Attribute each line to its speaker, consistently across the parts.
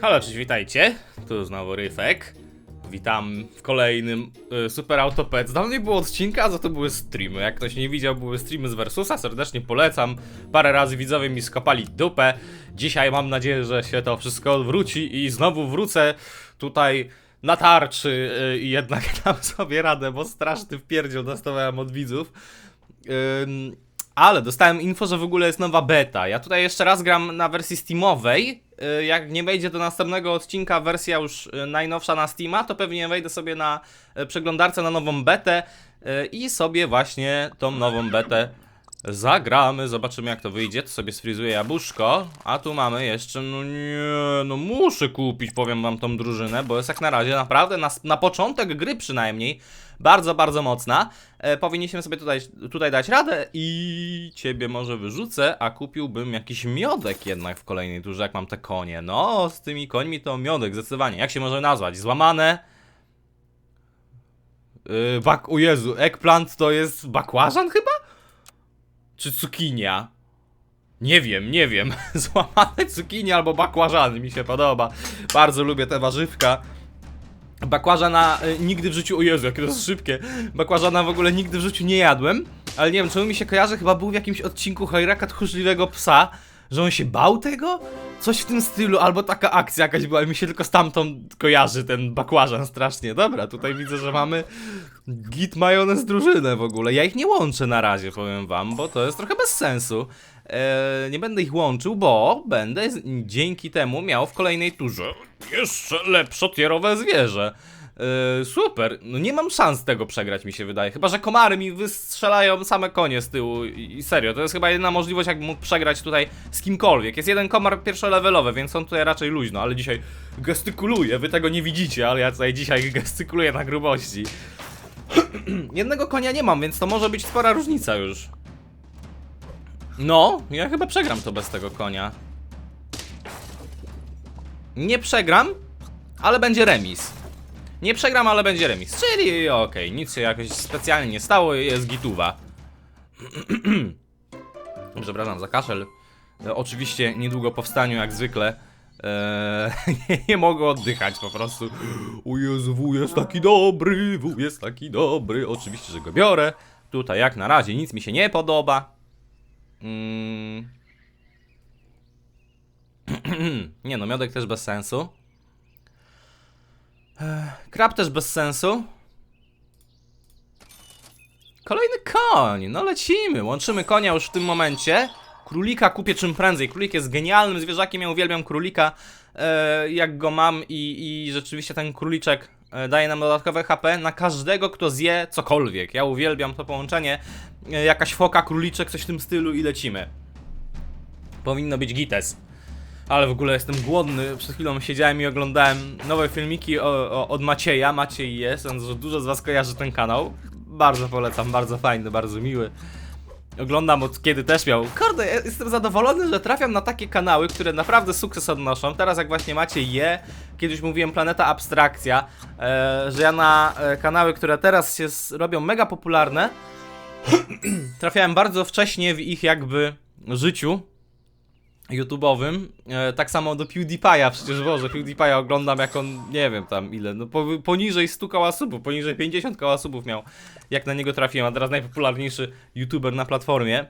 Speaker 1: Halo, cześć, witajcie. Tu znowu Ryfek. Witam w kolejnym y, Super Autopet. Dawno nie było odcinka, a za to były streamy. Jak ktoś nie widział, były streamy z Versusa, serdecznie polecam. Parę razy widzowie mi skopali dupę. Dzisiaj mam nadzieję, że się to wszystko odwróci i znowu wrócę tutaj na tarczy y, i jednak dam sobie radę, bo straszny wpierdziel dostawałem od widzów. Ale dostałem info, że w ogóle jest nowa beta. Ja tutaj jeszcze raz gram na wersji Steamowej. Y, Jak nie wejdzie do następnego odcinka wersja już y, najnowsza na Steama, to pewnie wejdę sobie na y, przeglądarce na nową betę i sobie właśnie tą nową betę zagramy. Zobaczymy jak to wyjdzie. To sobie sfrizuję jabłuszko. A tu mamy jeszcze, no nie, no muszę kupić, powiem wam tą drużynę, bo jest jak na razie naprawdę na, na początek gry przynajmniej bardzo, bardzo mocna. E, powinniśmy sobie tutaj, tutaj dać radę i ciebie może wyrzucę, a kupiłbym jakiś miodek jednak w kolejnej turze, jak mam te konie. No, z tymi końmi to miodek, zdecydowanie. Jak się może nazwać? Złamane? Yy, bak, Jezu, eggplant to jest bakłażan chyba? Czy cukinia? Nie wiem, nie wiem. Złamane cukinie albo bakłażany mi się podoba. Bardzo lubię te warzywka. Bakłażana y, nigdy w życiu, o Jezu, jakie to jest szybkie. Bakłażana w ogóle nigdy w życiu nie jadłem, ale nie wiem, czemu mi się kojarzy, chyba był w jakimś odcinku Hojraka Tchórzliwego Psa, że on się bał tego? Coś w tym stylu, albo taka akcja jakaś była mi się tylko stamtąd kojarzy ten bakłażan strasznie. Dobra, tutaj widzę, że mamy git majonez drużynę w ogóle. Ja ich nie łączę na razie, powiem wam, bo to jest trochę bez sensu. Eee, nie będę ich łączył, bo będę dzięki temu miał w kolejnej turze jeszcze lepsze tierowe zwierzę. Eee, super, no nie mam szans tego przegrać mi się wydaje, chyba że komary mi wystrzelają same konie z tyłu i, serio, to jest chyba jedyna możliwość jakbym mógł przegrać tutaj z kimkolwiek. Jest jeden komar pierwszolevelowy, więc on tutaj raczej luźno, ale dzisiaj gestykuluję, wy tego nie widzicie, ale ja tutaj dzisiaj gestykuluję na grubości. Jednego konia nie mam, więc to może być spora różnica już. No, ja chyba przegram to bez tego konia. Nie przegram, ale będzie remis. Nie przegram, ale będzie remis. Czyli okej, nic się jakoś specjalnie nie stało, jest gituwa. Przepraszam za kaszel. E, oczywiście niedługo po wstaniu, jak zwykle. Eee, nie, nie mogę oddychać po prostu. O Jezu, wuj jest taki dobry, wuj jest taki dobry. Oczywiście, że go biorę. Tutaj jak na razie nic mi się nie podoba. Mm. nie no, miodek też bez sensu. Krab też bez sensu. Kolejny koń, no lecimy, łączymy konia już w tym momencie. Królika kupię czym prędzej. Królik jest genialnym zwierzakiem, ja uwielbiam królika. Jak go mam i, i rzeczywiście ten króliczek daje nam dodatkowe HP na każdego, kto zje cokolwiek. Ja uwielbiam to połączenie. Jakaś foka, króliczek, coś w tym stylu i lecimy. Powinno być gites. Ale w ogóle jestem głodny. Przed chwilą siedziałem i oglądałem nowe filmiki o, o, od Macieja. Maciej jest, sądzę, że dużo z Was kojarzy ten kanał. Bardzo polecam, bardzo fajny, bardzo miły. Oglądam od kiedy też miał. Kurde, ja jestem zadowolony, że trafiam na takie kanały, które naprawdę sukces odnoszą. Teraz jak właśnie macie je, kiedyś mówiłem Planeta Abstrakcja, e, że ja na e, kanały, które teraz się robią mega popularne, trafiałem bardzo wcześnie w ich jakby życiu YouTube'owym. E, tak samo do PewDiePie'a, przecież Boże, PewDiePie'a oglądam jak on, nie wiem tam ile, no po, poniżej 100 koła subów, poniżej 50 koła subów miał, jak na niego trafiłem, a teraz najpopularniejszy YouTuber na platformie.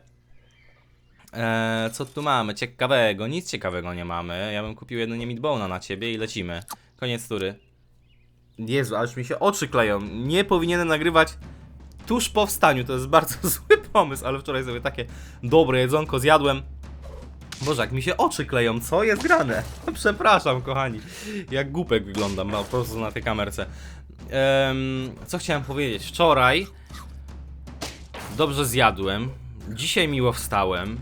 Speaker 1: E, co tu mamy? Ciekawego, nic ciekawego nie mamy. Ja bym kupił jedynie Meatbona na ciebie i lecimy. Koniec tury. Jezu, aż mi się oczy kleją. Nie powinienem nagrywać tuż po wstaniu, to jest bardzo zły pomysł, ale wczoraj sobie takie dobre jedzonko zjadłem. Boże, jak mi się oczy kleją, co jest grane? Przepraszam, kochani. Jak głupek wyglądam no, po prostu na tej kamerce. Em, co chciałem powiedzieć? Wczoraj dobrze zjadłem. Dzisiaj miło wstałem.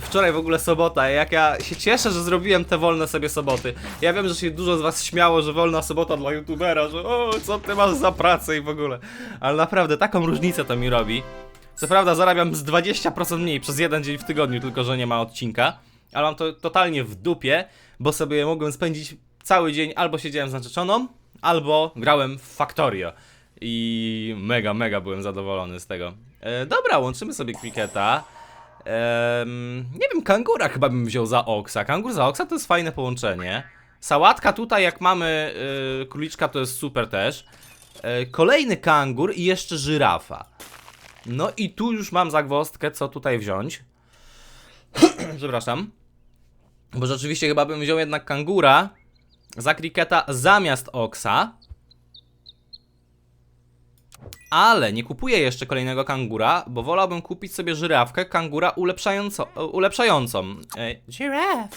Speaker 1: Wczoraj w ogóle sobota, jak ja się cieszę, że zrobiłem te wolne sobie soboty. Ja wiem, że się dużo z was śmiało, że wolna sobota dla youtubera, że o, co ty masz za pracę i w ogóle. Ale naprawdę, taką różnicę to mi robi. Co prawda zarabiam z 20% mniej przez jeden dzień w tygodniu, tylko że nie ma odcinka, ale mam to totalnie w dupie, bo sobie mogłem spędzić cały dzień albo siedziałem z narzeczoną, albo grałem w Factorio. I mega, mega byłem zadowolony z tego. E, dobra, łączymy sobie Cricketa. Em, nie wiem, kangura chyba bym wziął za Oxa. Kangur za Oxa to jest fajne połączenie. Sałatka tutaj, jak mamy yy, króliczka, to jest super też. Yy, kolejny kangur i jeszcze żyrafa. No i tu już mam zagwozdkę, co tutaj wziąć. Przepraszam. Bo rzeczywiście chyba bym wziął jednak kangura za kriketa zamiast oksa. Ale nie kupuję jeszcze kolejnego kangura, bo wolałbym kupić sobie żyrawkę kangura ulepszająco, ulepszającą. E, Giraffe.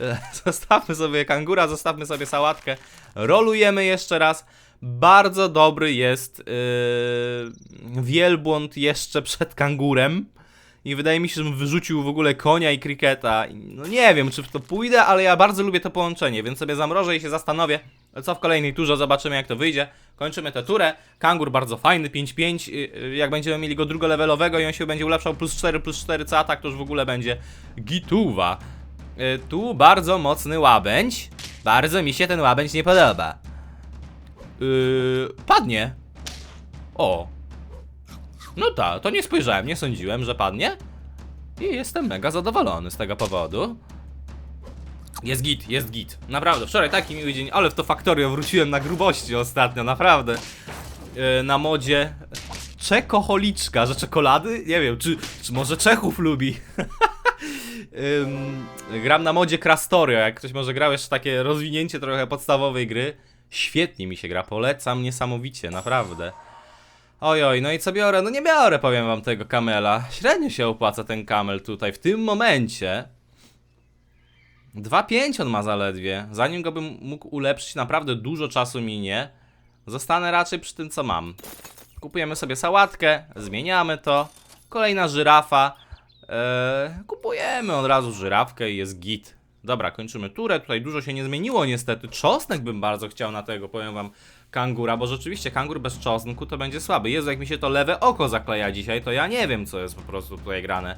Speaker 1: E, Zostawmy sobie kangura, zostawmy sobie sałatkę. Rolujemy jeszcze raz. Bardzo dobry jest yy, wielbłąd jeszcze przed kangurem. I wydaje mi się, żebym wyrzucił w ogóle konia i kriketa. No nie wiem, czy w to pójdę, ale ja bardzo lubię to połączenie, więc sobie zamrożę i się zastanowię, co w kolejnej turze, zobaczymy jak to wyjdzie. Kończymy tę turę. Kangur bardzo fajny, 5-5. y, y, Jak będziemy mieli go drugolevelowego i on się będzie ulepszał plus 4, plus 4 co atak, to już w ogóle będzie gituwa. Y, Tu bardzo mocny łabędź. Bardzo mi się ten łabędź nie podoba. Yy, padnie. O. No tak, to nie spojrzałem, nie sądziłem, że padnie. I jestem mega zadowolony z tego powodu. Jest git, jest git. Naprawdę, wczoraj taki miły dzień, ale w to Factorio wróciłem na grubości ostatnio, naprawdę. Yy, na modzie czekoholiczka, że czekolady? Nie wiem, czy, czy może Czechów lubi. Gram na modzie Krastorio, jak ktoś może grał jeszcze takie rozwinięcie trochę podstawowej gry. Świetnie mi się gra, polecam niesamowicie, naprawdę. Oj, oj, no i co biorę? No nie biorę, powiem wam tego kamela. Średnio się opłaca ten kamel tutaj, w tym momencie. 2,5 on ma zaledwie. Zanim go bym mógł ulepszyć, naprawdę dużo czasu minie. Zostanę raczej przy tym, co mam. Kupujemy sobie sałatkę, zmieniamy to. Kolejna żyrafa. Eee, kupujemy od razu żyrawkę i jest git. Dobra, kończymy turę. Tutaj dużo się nie zmieniło niestety. Czosnek bym bardzo chciał na tego, powiem wam, kangura, bo rzeczywiście kangur bez czosnku to będzie słaby. Jezu, jak mi się to lewe oko zakleja dzisiaj, to ja nie wiem, co jest po prostu tutaj grane.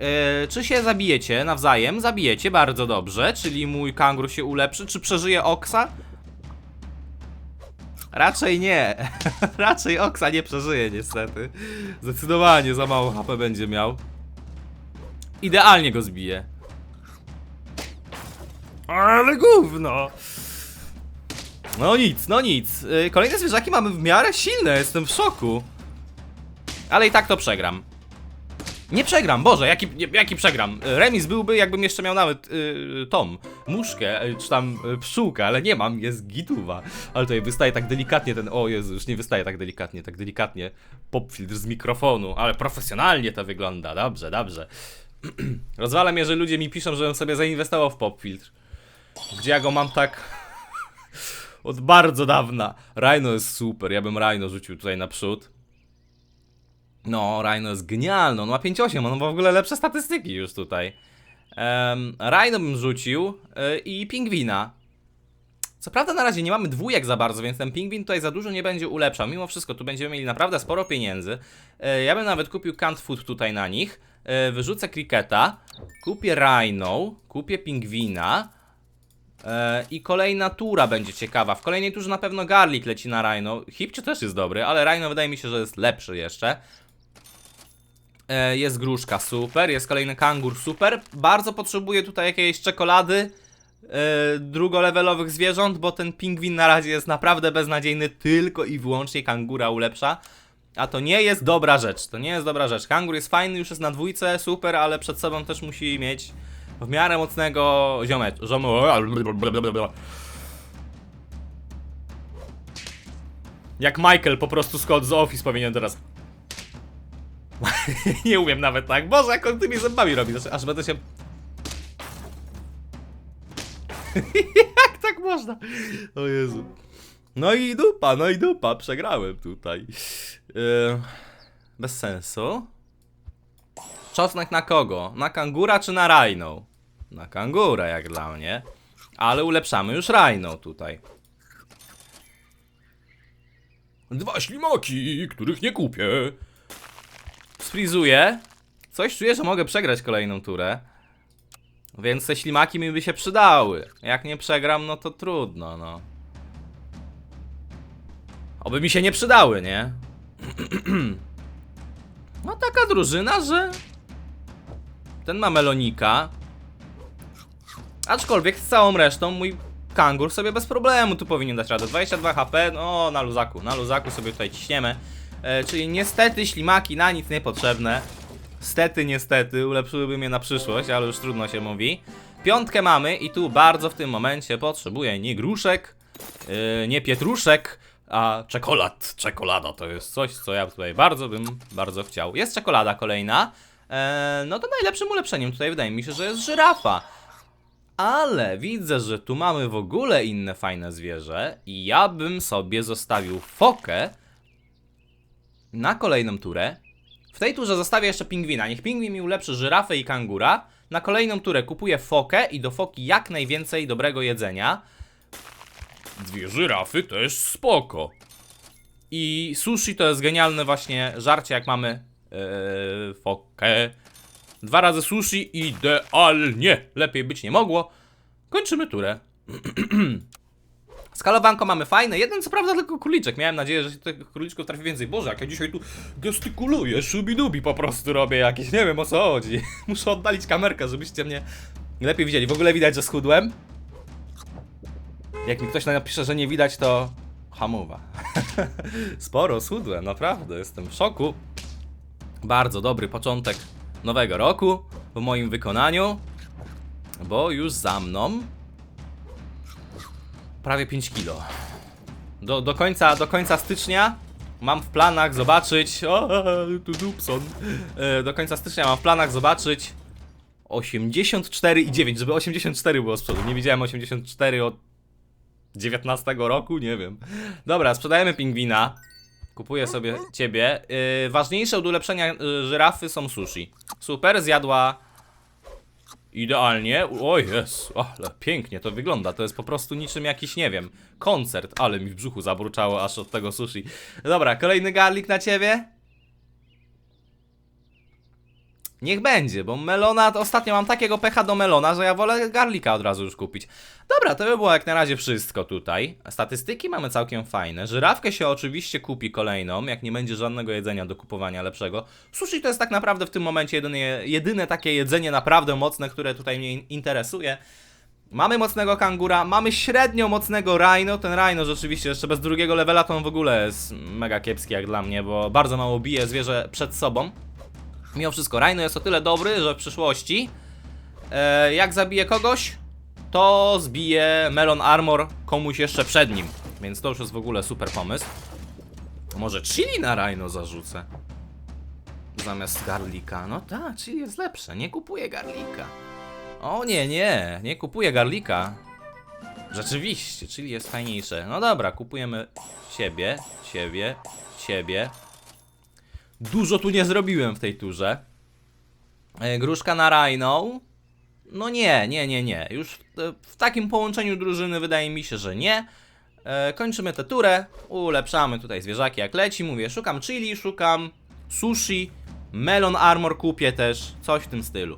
Speaker 1: Eee, czy się zabijecie nawzajem? Zabijecie, bardzo dobrze. Czyli mój kangur się ulepszy. Czy przeżyje oksa? Raczej nie. Raczej Oksa nie przeżyje niestety. Zdecydowanie za mało HP będzie miał. Idealnie go zbije. Ale gówno! No nic, no nic. Yy, Kolejne zwierzaki mamy w miarę silne, jestem w szoku. Ale i tak to przegram. Nie przegram, Boże, jaki, jaki przegram? Y, Remis byłby, jakbym jeszcze miał nawet yy, tom, muszkę, y, czy tam y, pszczółkę, ale nie mam, jest gituwa. Ale tutaj wystaje tak delikatnie ten, o Jezu, już nie wystaje tak delikatnie, tak delikatnie popfiltr z mikrofonu, ale profesjonalnie to wygląda, dobrze, dobrze. Rozwalam, jeżeli ludzie mi piszą, żebym sobie zainwestował w popfiltr. Gdzie ja go mam tak od bardzo dawna. Rhino jest super, ja bym Rhino rzucił tutaj naprzód. No, Rhino jest genialny, on ma 5.8, on ma w ogóle lepsze statystyki już tutaj. Um, Rhino bym rzucił y, i Pingwina. Co prawda na razie nie mamy dwójek za bardzo, więc ten Pingwin tutaj za dużo nie będzie ulepszał. Mimo wszystko tu będziemy mieli naprawdę sporo pieniędzy. E, ja bym nawet kupił canned food tutaj na nich. E, wyrzucę Cricketa, kupię Rhino, kupię Pingwina. E, I kolejna tura będzie ciekawa. W kolejnej turze na pewno Garlic leci na Rhino. Hipcio też jest dobry, ale Rhino wydaje mi się, że jest lepszy jeszcze. E, Jest gruszka, super. Jest kolejny kangur, super. Bardzo potrzebuję tutaj jakiejś czekolady e, drugolevelowych zwierząt, bo ten pingwin na razie jest naprawdę beznadziejny, tylko i wyłącznie kangura ulepsza. A to nie jest dobra rzecz, to nie jest dobra rzecz. Kangur jest fajny, już jest na dwójce, super, ale przed sobą też musi mieć w miarę mocnego ziomecz. Ziom... Jak Michael po prostu Scott z Office powinien teraz. nie umiem nawet tak. Boże, jak on tymi zębami robi, aż- aż będę się. jak tak można? O Jezu. No i dupa, no i dupa, przegrałem tutaj. Yy, bez sensu. Czosnek na kogo? Na kangura czy na rhino? Na kangura, jak dla mnie. Ale ulepszamy już rhino tutaj. Dwa ślimaki, których nie kupię. Sfrizuję. Coś czuję, że mogę przegrać kolejną turę. Więc te ślimaki mi by się przydały. Jak nie przegram, no to trudno, no. Oby mi się nie przydały, nie? No taka drużyna, że... Ten ma melonika. Aczkolwiek z całą resztą mój kangur sobie bez problemu tu powinien dać radę. 22 HP, no na luzaku, na luzaku sobie tutaj ciśniemy. E, czyli niestety ślimaki na nic niepotrzebne. Stety, niestety, ulepszyłyby mnie na przyszłość, ale już trudno się mówi. Piątkę mamy i tu bardzo w tym momencie potrzebuję nie gruszek, yy, nie pietruszek, a czekolad. Czekolada to jest coś, co ja tutaj bardzo bym, bardzo chciał. Jest czekolada kolejna. E, no to najlepszym ulepszeniem tutaj wydaje mi się, że jest żyrafa. Ale widzę, że tu mamy w ogóle inne fajne zwierzę i ja bym sobie zostawił fokę na kolejną turę. W tej turze zostawię jeszcze pingwina. Niech pingwin mi ulepszy żyrafę i kangura. Na kolejną turę kupuję fokę i do foki jak najwięcej dobrego jedzenia. Dwie żyrafy jest spoko. I sushi to jest genialne właśnie żarcie, jak mamy yy, fokę. Dwa razy sushi idealnie. Lepiej być nie mogło. Kończymy turę. Skalowanko mamy fajne. Jeden co prawda tylko króliczek. Miałem nadzieję, że się tych króliczków trafi więcej. Boże, jak ja dzisiaj tu gestykuluję, szubidubi po prostu robię jakieś. Nie wiem o co chodzi. Muszę oddalić kamerkę, żebyście mnie lepiej widzieli. W ogóle widać, że schudłem. Jak mi ktoś napisze, że nie widać, to hamowa. Sporo schudłem, naprawdę. Jestem w szoku. Bardzo dobry początek nowego roku w moim wykonaniu. Bo już za mną prawie 5 kilo. Do, do, końca, do końca stycznia mam w planach zobaczyć. O, tu Dupson. E, Do końca stycznia mam w planach zobaczyć 84,9, żeby 84 było z przodu. Nie widziałem 84 od 19 roku, nie wiem. Dobra, sprzedajemy pingwina. Kupuję sobie ciebie. Yy, ważniejsze od ulepszenia yy, żyrafy są sushi. Super, zjadła idealnie. O jest, ale pięknie to wygląda. To jest po prostu niczym jakiś, nie wiem, koncert. Ale mi w brzuchu zabruczało aż od tego sushi. Dobra, kolejny garlik na ciebie. Niech będzie, bo melona, ostatnio mam takiego pecha do melona, że ja wolę garlika od razu już kupić. Dobra, to by było jak na razie wszystko tutaj. Statystyki mamy całkiem fajne. Żyrawkę się oczywiście kupi kolejną, jak nie będzie żadnego jedzenia do kupowania lepszego. Sushi to jest tak naprawdę w tym momencie jedyne, jedyne takie jedzenie naprawdę mocne, które tutaj mnie in- interesuje. Mamy mocnego kangura, mamy średnio mocnego rhino. Ten rhino rzeczywiście jeszcze bez drugiego levela to on w ogóle jest mega kiepski jak dla mnie, bo bardzo mało bije zwierzę przed sobą. Mimo wszystko, Rhino jest o tyle dobry, że w przyszłości e, jak zabije kogoś, to zbije Melon Armor komuś jeszcze przed nim. Więc to już jest w ogóle super pomysł. Może chili na Rhino zarzucę. Zamiast garlika. No tak, chili jest lepsze. Nie kupuję garlika. O nie, nie, nie kupuję garlika. Rzeczywiście, chili jest fajniejsze. No dobra, kupujemy siebie, siebie, siebie. Dużo tu nie zrobiłem w tej turze. E, Gruszka na Rhino. No nie, nie, nie, nie. Już w, w takim połączeniu drużyny wydaje mi się, że nie. E, kończymy tę turę. Ulepszamy tutaj zwierzaki jak leci. Mówię, szukam chili, szukam sushi. Melon armor kupię też. Coś w tym stylu.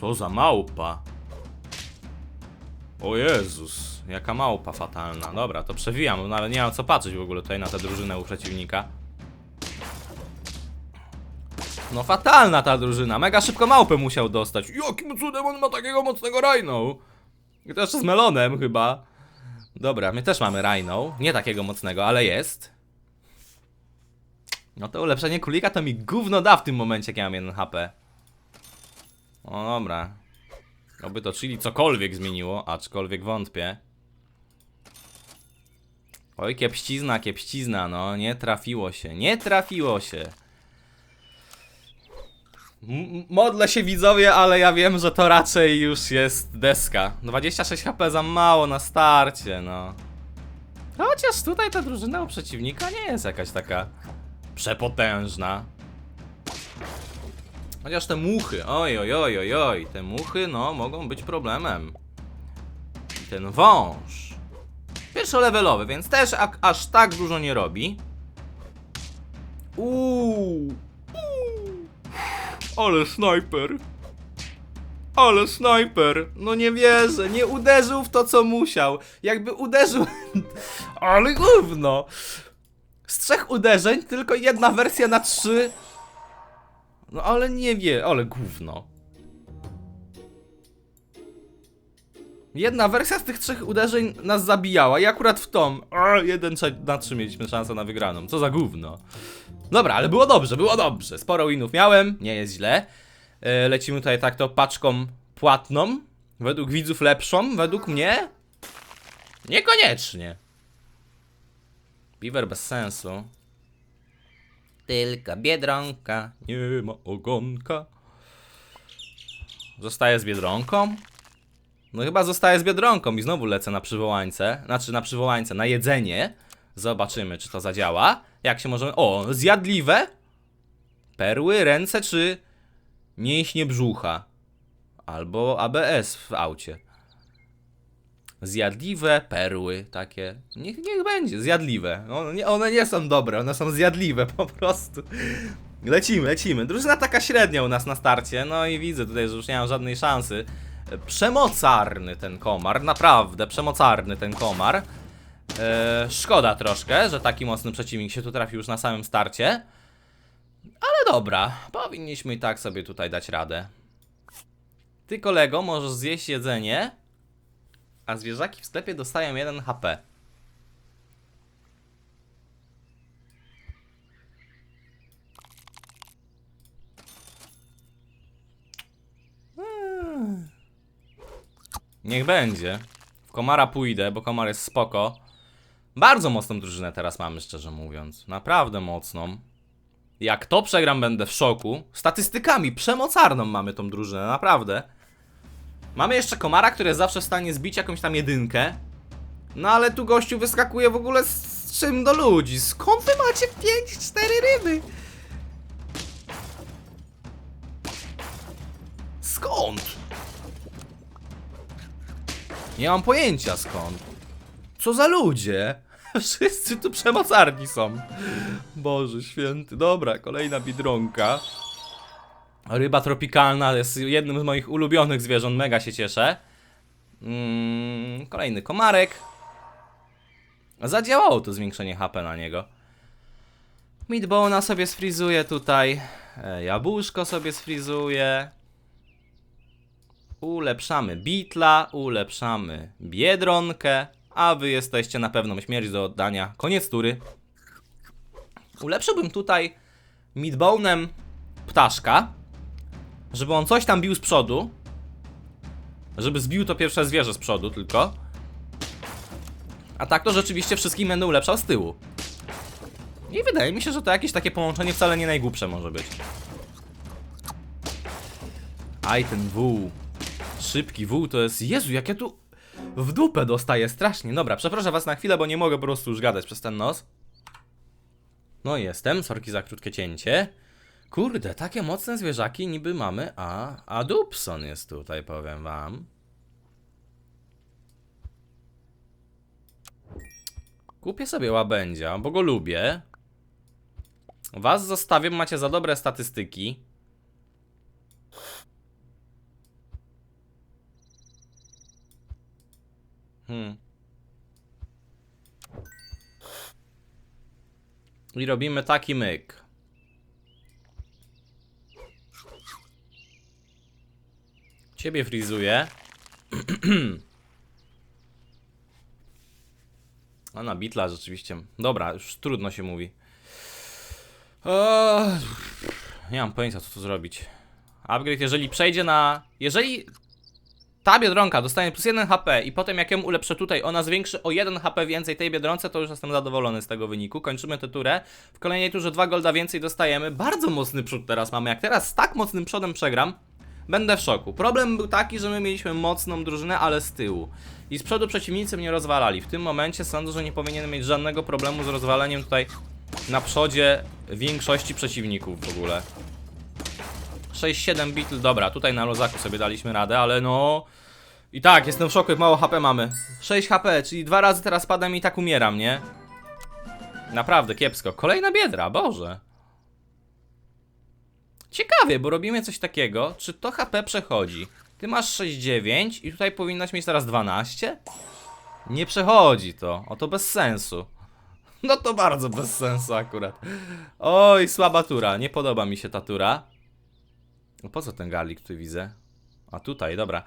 Speaker 1: Co za małpa. O Jezus, jaka małpa fatalna. Dobra, to przewijam, no ale nie mam co patrzeć w ogóle tutaj na tę drużynę u przeciwnika. No fatalna ta drużyna, mega szybko małpę musiał dostać. Jakim cudem on ma takiego mocnego Rhino? I jeszcze z melonem chyba. Dobra, my też mamy Rhino, nie takiego mocnego, ale jest. No to ulepszenie królika to mi gówno da w tym momencie, jak ja mam 1 HP. O dobra, Oby to chili cokolwiek zmieniło, aczkolwiek wątpię. Oj, kiepścizna, kiepścizna, no, nie trafiło się, nie trafiło się. Modlę się widzowie, ale ja wiem, że to raczej już jest deska. 26 HP za mało na starcie, no. Chociaż tutaj ta drużyna u przeciwnika nie jest jakaś taka przepotężna. Chociaż te muchy, oj, oj, oj, oj, oj, te muchy, no, mogą być problemem. I ten wąż. Pierwszolevelowy, więc też aż tak dużo nie robi. Uuu. Ale snajper. Ale snajper. No nie wierzę, nie uderzył w to, co musiał. Jakby uderzył... Ale gówno. Z trzech uderzeń tylko jedna wersja na trzy no ale nie wie, ale gówno. Jedna wersja z tych trzech uderzeń nas zabijała i akurat w tą. O, jeden na trzy mieliśmy szansę na wygraną. Co za gówno. Dobra, ale było dobrze, było dobrze. Sporo winów miałem, nie jest źle. E, lecimy tutaj tak to paczką płatną. Według widzów lepszą, według mnie niekoniecznie. Piwer bez sensu. Tylko biedronka, nie ma ogonka. Zostaję z biedronką? No chyba zostaję z biedronką i znowu lecę na przywołańce. Znaczy na przywołańce, na jedzenie. Zobaczymy, czy to zadziała. Jak się możemy... O, zjadliwe? Perły, ręce czy mięśnie brzucha? Albo ABS w aucie. Zjadliwe perły takie. Niech, niech będzie, zjadliwe. One nie, one nie są dobre, one są zjadliwe po prostu. Lecimy, lecimy. Drużyna taka średnia u nas na starcie. No i widzę tutaj, że już nie mam żadnej szansy. Przemocarny ten komar, naprawdę przemocarny ten komar. E, szkoda troszkę, że taki mocny przeciwnik się tu trafił już na samym starcie. Ale dobra, powinniśmy i tak sobie tutaj dać radę. Ty kolego możesz zjeść jedzenie, a zwierzaki w sklepie dostają 1 HP. Hmm. Niech będzie. W komara pójdę, bo komar jest spoko. Bardzo mocną drużynę teraz mamy, szczerze mówiąc. Naprawdę mocną. Jak to przegram, będę w szoku. Statystykami przemocarną mamy tą drużynę, naprawdę. Mamy jeszcze komara, który jest zawsze w stanie zbić jakąś tam jedynkę. No ale tu gościu wyskakuje w ogóle z, czym do ludzi. Skąd wy macie 5-4 ryby? Skąd? Nie mam pojęcia skąd. Co za ludzie? Wszyscy tu przemocarni są. Boże święty. Dobra, kolejna bidronka. Ryba tropikalna jest jednym z moich ulubionych zwierząt, mega się cieszę. Mm, kolejny komarek. Zadziałało to zwiększenie HP na niego. Meatbona sobie sfrizuję tutaj. E, Jabłuszko sobie sfrizuję. Ulepszamy bitla, ulepszamy biedronkę, a wy jesteście na pewną śmierć do oddania. Koniec tury. Ulepszyłbym tutaj meatbonem ptaszka, żeby on coś tam bił z przodu. Żeby zbił to pierwsze zwierzę z przodu tylko. A tak to rzeczywiście wszystkim będę ulepszał z tyłu. I wydaje mi się, że to jakieś takie połączenie wcale nie najgłupsze może być. Aj, ten wół. Szybki wół to jest... Jezu, jak ja tu w dupę dostaję strasznie. Dobra, przepraszam was na chwilę, bo nie mogę po prostu już gadać przez ten nos. No jestem, sorki za krótkie cięcie. Kurde, takie mocne zwierzaki niby mamy, a... A Dubson jest tutaj, powiem wam. Kupię sobie łabędzia, bo go lubię. Was zostawię, macie za dobre statystyki. Hmm. I robimy taki myk. Ciebie frizuję. A na bitla rzeczywiście. Dobra, już trudno się mówi. Eee, nie mam pojęcia co tu zrobić. Upgrade, jeżeli przejdzie na... Jeżeli ta biedronka dostanie plus 1 HP i potem jak ją ulepszę tutaj, ona zwiększy o 1 HP więcej tej biedronce, to już jestem zadowolony z tego wyniku. Kończymy tę turę. W kolejnej turze 2 golda więcej dostajemy. Bardzo mocny przód teraz mamy. Jak teraz z tak mocnym przodem przegram, będę w szoku. Problem był taki, że my mieliśmy mocną drużynę, ale z tyłu. I z przodu przeciwnicy mnie rozwalali. W tym momencie sądzę, że nie powinienem mieć żadnego problemu z rozwaleniem tutaj na przodzie większości przeciwników w ogóle. 6-7 bitl, dobra, tutaj na lozaku sobie daliśmy radę, ale no... I tak, jestem w szoku, jak mało HP mamy. 6 HP, czyli dwa razy teraz padam i tak umieram, nie? Naprawdę kiepsko. Kolejna biedra, Boże. Ciekawie, bo robimy coś takiego, czy to HP przechodzi. Ty masz 6-9 i tutaj powinnaś mieć teraz 12? Nie przechodzi to, o to bez sensu. No to bardzo bez sensu akurat. Oj, słaba tura, nie podoba mi się ta tura. No po co ten garlik tu widzę? A tutaj, dobra.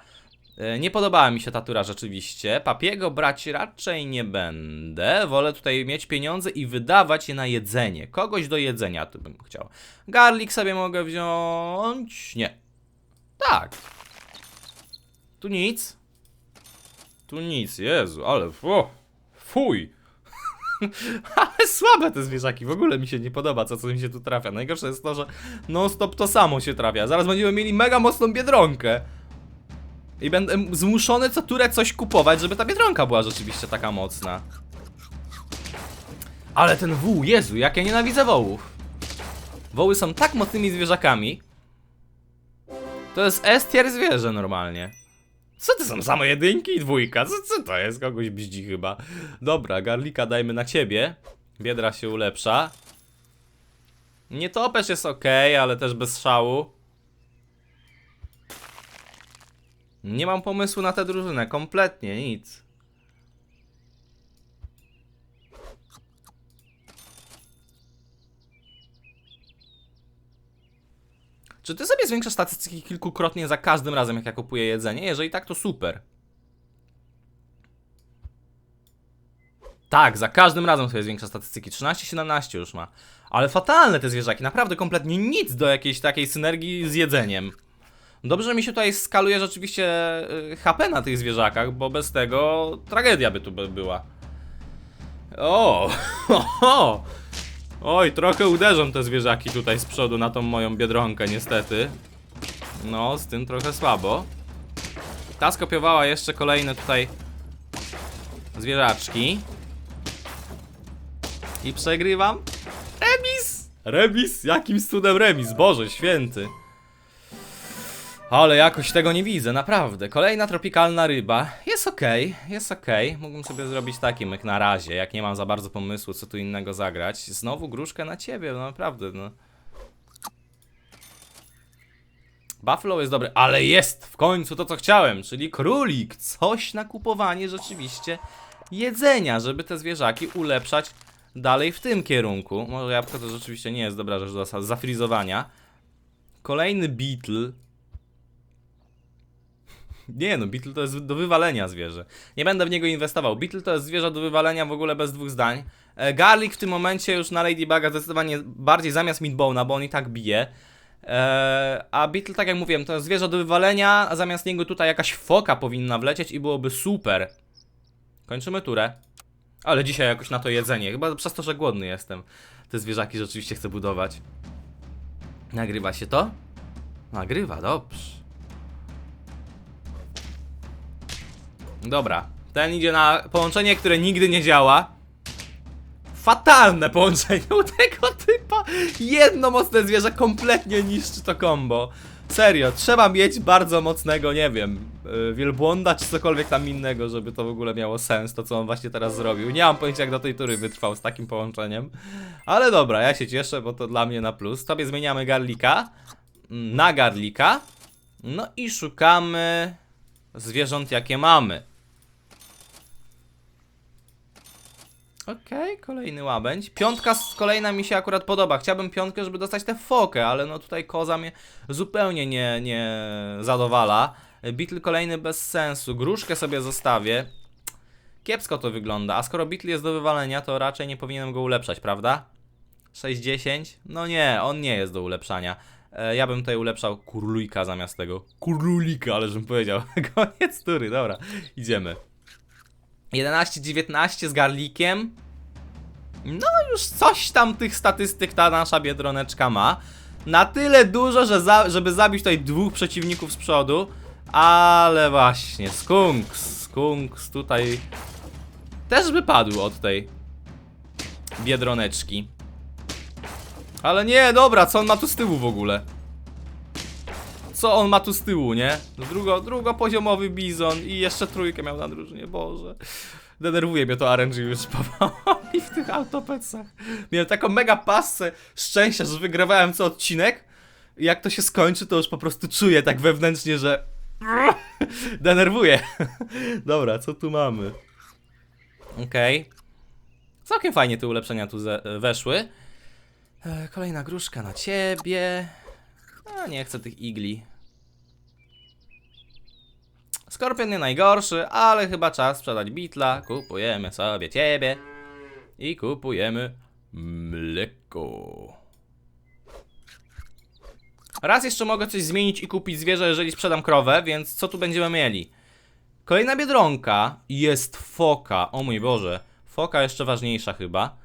Speaker 1: E, Nie podobała mi się ta tura rzeczywiście. Papiego brać raczej nie będę. Wolę tutaj mieć pieniądze i wydawać je na jedzenie. Kogoś do jedzenia tu bym chciał. Garlic sobie mogę wziąć. Nie. Tak. Tu nic. Tu nic, Jezu, ale o, fuj. ale słabe te zwierzaki, w ogóle mi się nie podoba, co, co mi się tu trafia. Najgorsze jest to, że non stop to samo się trafia. Zaraz będziemy mieli mega mocną biedronkę. I będę zmuszony co turę coś kupować, żeby ta biedronka była rzeczywiście taka mocna. Ale ten wół, Jezu, jak ja nienawidzę wołów. Woły są tak mocnymi zwierzakami. To jest S tier zwierzę normalnie. Co to są same jedynki i dwójka? Co, co to jest? Kogoś bździ chyba. Dobra, garlika dajmy na ciebie. Biedra się ulepsza. Nietoperz jest ok, ale też bez szału. Nie mam pomysłu na tę drużynę, kompletnie nic. Czy ty sobie zwiększasz statystyki kilkukrotnie za każdym razem, jak ja kupuję jedzenie? Jeżeli tak, to super. Tak, za każdym razem sobie zwiększa statystyki. 13-17 już ma. Ale fatalne te zwierzaki, naprawdę kompletnie nic do jakiejś takiej synergii z jedzeniem. Dobrze mi się tutaj skaluje rzeczywiście y, HP na tych zwierzakach, bo bez tego tragedia by tu by była. O, Oj, trochę uderzą te zwierzaki tutaj z przodu na tą moją biedronkę niestety. No, z tym trochę słabo. Ta skopiowała jeszcze kolejne tutaj zwierzaczki. I przegrywam. Remis! Remis? Jakimś cudem remis, Boże święty. Ale jakoś tego nie widzę, naprawdę. Kolejna tropikalna ryba. Jest okej, jest okej. Mógłbym sobie zrobić taki myk na razie, jak nie mam za bardzo pomysłu, co tu innego zagrać. Znowu gruszkę na ciebie, no naprawdę, no. Buffalo jest dobry, ale jest w końcu to, co chciałem, czyli królik. Coś na kupowanie rzeczywiście jedzenia, żeby te zwierzaki ulepszać dalej w tym kierunku. Może jabłko to rzeczywiście nie jest dobra rzecz do za- zafrizowania. Kolejny beetle. Nie no, Beetle to jest do wywalenia zwierzę. Nie będę w niego inwestował. Beetle to jest zwierzę do wywalenia w ogóle bez dwóch zdań. E, Garlic w tym momencie już na Ladybuga zdecydowanie bardziej zamiast Meatbone'a, bo on i tak bije. E, a Beetle, tak jak mówiłem, to jest zwierzę do wywalenia, a zamiast niego tutaj jakaś foka powinna wlecieć i byłoby super. Kończymy turę. Ale dzisiaj jakoś na to jedzenie, chyba przez to, że głodny jestem. Te zwierzaki rzeczywiście chcę budować. Nagrywa się to? Nagrywa, dobrze. Dobra, ten idzie na połączenie, które nigdy nie działa. Fatalne połączenie u tego typa. Jedno mocne zwierzę kompletnie niszczy to combo. Serio, trzeba mieć bardzo mocnego, nie wiem, yy, wielbłąda czy cokolwiek tam innego, żeby to w ogóle miało sens, to co on właśnie teraz zrobił. Nie mam pojęcia jak do tej tury wytrwał z takim połączeniem. Ale dobra, ja się cieszę, bo to dla mnie na plus. Tobie zmieniamy garlika mm, na garlika. No i szukamy zwierząt jakie mamy. Okej, kolejny łabędź. Piątka z kolejna mi się akurat podoba. Chciałbym piątkę, żeby dostać tę fokę, ale no tutaj koza mnie zupełnie nie, nie zadowala. Beetle kolejny bez sensu. Gruszkę sobie zostawię. Kiepsko to wygląda, a skoro Beetle jest do wywalenia, to raczej nie powinienem go ulepszać, prawda? 6-10? No nie, on nie jest do ulepszania. E, ja bym tutaj ulepszał kurlujka zamiast tego. Kurlulika, ale żebym powiedział. Koniec tury, dobra, idziemy. 11-19 z garlikiem. No już coś tam tych statystyk ta nasza biedroneczka ma. Na tyle dużo, że za, żeby zabić tutaj dwóch przeciwników z przodu. Ale właśnie, skunks, skunks tutaj też by padł od tej biedroneczki. Ale nie, dobra, co on ma tu z tyłu w ogóle? Co on ma tu z tyłu, nie? Drugo, drugopoziomowy bizon i jeszcze trójkę miał na drużynie, Boże. Denerwuje mnie to RNG już powoli w tych autopecach. Miałem taką mega pasę szczęścia, że wygrywałem co odcinek. Jak to się skończy, to już po prostu czuję tak wewnętrznie, że... Denerwuje. Dobra, co tu mamy? Okej. Całkiem fajnie te ulepszenia tu ze- weszły. E, Kolejna gruszka na ciebie. A nie chcę tych igli. Skorpion nie najgorszy, ale chyba czas sprzedać bitla. Kupujemy sobie ciebie. I kupujemy mleko. Raz jeszcze mogę coś zmienić i kupić zwierzę, jeżeli sprzedam krowę, więc co tu będziemy mieli? Kolejna biedronka jest foka. O mój Boże. Foka jeszcze ważniejsza chyba.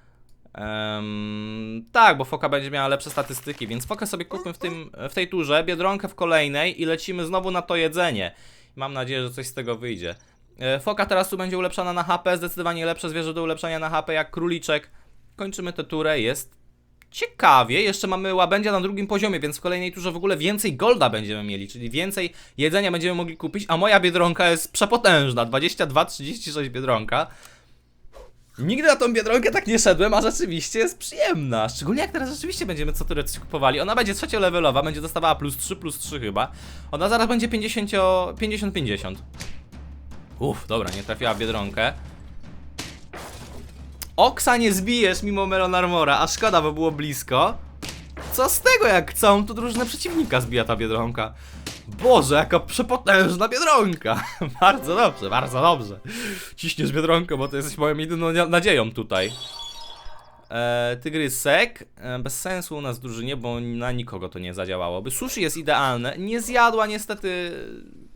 Speaker 1: Em, tak, bo foka będzie miała lepsze statystyki, więc fokę sobie kupmy w, tym, w tej turze, biedronkę w kolejnej i lecimy znowu na to jedzenie. Mam nadzieję, że coś z tego wyjdzie. E, Foka teraz tu będzie ulepszana na HP, zdecydowanie lepsze zwierzę do ulepszania na HP jak króliczek. Kończymy tę turę, jest ciekawie. Jeszcze mamy łabędzia na drugim poziomie, więc w kolejnej turze w ogóle więcej golda będziemy mieli, czyli więcej jedzenia będziemy mogli kupić, a moja biedronka jest przepotężna, 22-36 biedronka. Nigdy na tą biedronkę tak nie szedłem, a rzeczywiście jest przyjemna. Szczególnie jak teraz rzeczywiście będziemy co turę coś kupowali. Ona będzie trzeciolevelowa, będzie dostawała plus 3, plus 3 chyba. Ona zaraz będzie 50 50-50. Uff, dobra, nie trafiła w biedronkę. Oksa nie zbijesz mimo Melon Armora, a szkoda, bo było blisko. Co z tego, jak całą tu drużynę przeciwnika zbija ta biedronka? Boże, jaka przepotężna biedronka! bardzo dobrze, bardzo dobrze. Ciśniesz biedronkę, bo to jesteś moją jedyną nadzieją tutaj. E, tygrysek. E, bez sensu u nas w drużynie, bo na nikogo to nie zadziałałoby. Sushi jest idealne. Nie zjadła niestety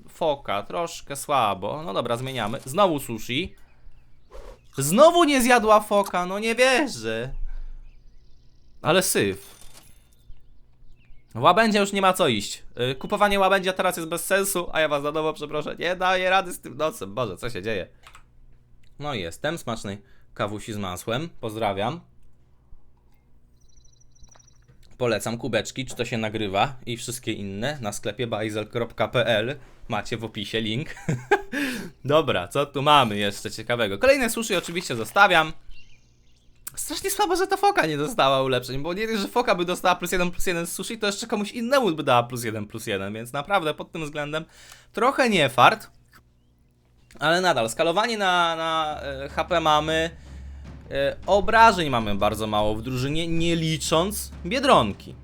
Speaker 1: foka. Troszkę słabo. No dobra, zmieniamy. Znowu sushi. Znowu nie zjadła foka, no nie wierzę. Ale syf. Łabędzia już nie ma co iść. Y, Kupowanie łabędzia teraz jest bez sensu, a ja was na nowo przeproszę. Nie daję rady z tym nocem. Boże, co się dzieje? No i jestem. Smacznej kawusi z masłem. Pozdrawiam. Polecam kubeczki, czy to się nagrywa i wszystkie inne na sklepie bajzel.pl. Macie w opisie link. Dobra, co tu mamy jeszcze ciekawego? Kolejne sushi oczywiście zostawiam. Strasznie słabo, że ta foka nie dostała ulepszeń, bo nie dość, że foka by dostała plus 1 plus 1 z sushi, to jeszcze komuś innemu by dała plus 1 plus 1, więc naprawdę pod tym względem trochę nie fart. Ale nadal, skalowanie na, na e, HP mamy. E, obrażeń mamy bardzo mało w drużynie, nie licząc biedronki.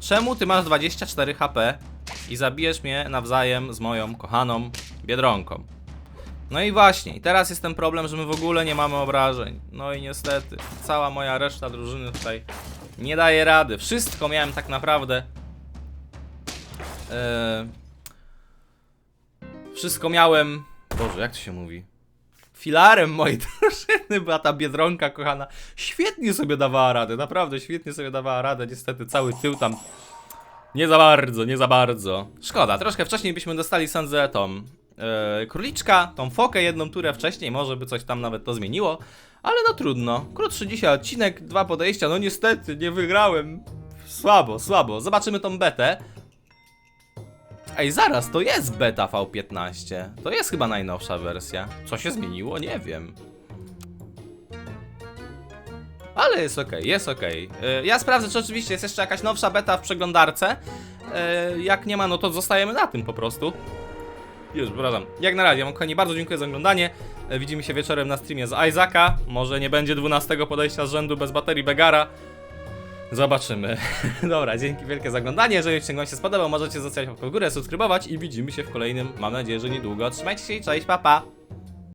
Speaker 1: Czemu ty masz 24 HP i zabijesz mnie nawzajem z moją kochaną biedronką? No i właśnie, i teraz jest ten problem, że my w ogóle nie mamy obrażeń. No i niestety, cała moja reszta drużyny tutaj nie daje rady. Wszystko miałem tak naprawdę. e, wszystko miałem. Boże, jak to się mówi? Filarem mojej drużyny była ta biedronka kochana. Świetnie sobie dawała radę, naprawdę świetnie sobie dawała radę. Niestety cały tył tam nie za bardzo, nie za bardzo. Szkoda, troszkę wcześniej byśmy dostali Sanzę tą e, króliczka, tą fokę jedną turę wcześniej, może by coś tam nawet to zmieniło, ale no trudno. Krótszy dzisiaj odcinek, dwa podejścia, no niestety, nie wygrałem. Słabo, słabo. Zobaczymy tą betę. Ej, zaraz, to jest beta V15. To jest chyba najnowsza wersja. Co się zmieniło? Nie wiem. Ale jest ok, jest ok. Ja sprawdzę, czy oczywiście jest jeszcze jakaś nowsza beta w przeglądarce. E, Jak nie ma, no to zostajemy na tym po prostu. Już, przepraszam. Jak na razie, kochani, bardzo dziękuję za oglądanie. E, Widzimy się wieczorem na streamie z Isaaca. Może nie będzie 12 podejścia z rzędu bez baterii Begara. Zobaczymy. Dobra, dzięki wielkie za oglądanie. Jeżeli odcinek wam się spodobał, możecie zostawić łapkę w górę, subskrybować i widzimy się w kolejnym, mam nadzieję, że niedługo. Trzymajcie się i cześć, papa! Pa.